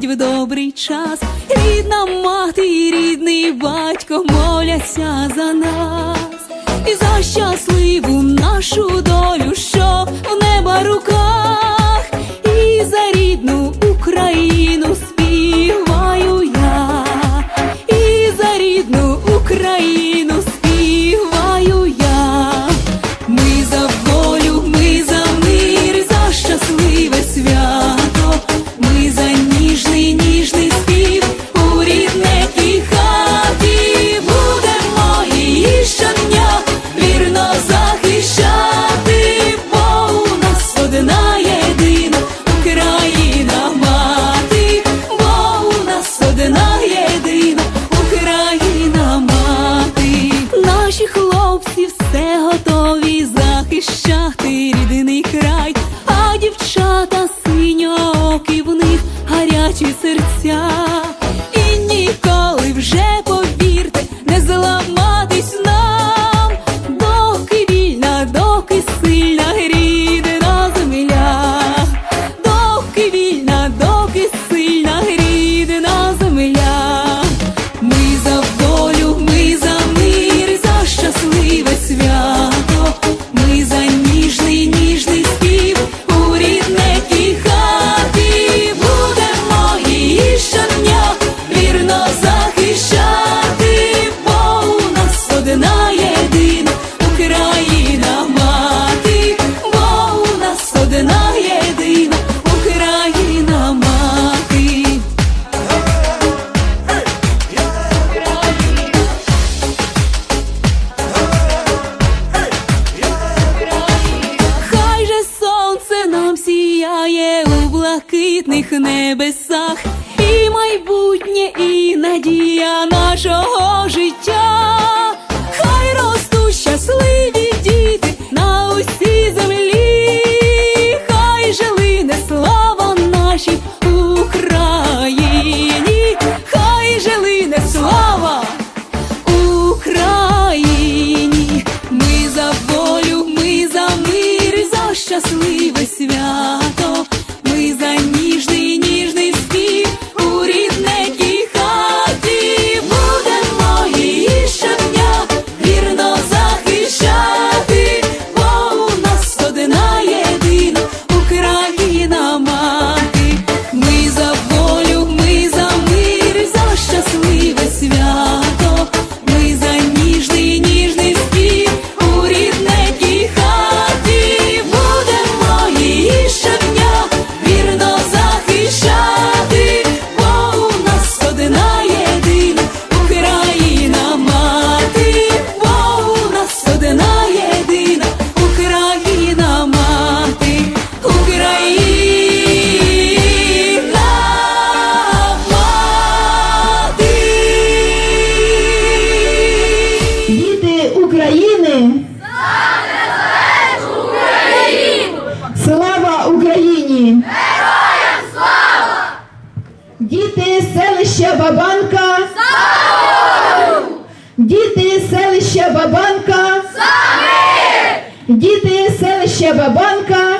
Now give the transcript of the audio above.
приходь в добрий час, рідна мати, і рідний батько моляться за нас і за щас. поки в них гарячі серця. блакитних небесах, і майбутнє, і надія нашого життя. Діти селища Бабанка. Самі! Діти селища Бабанка.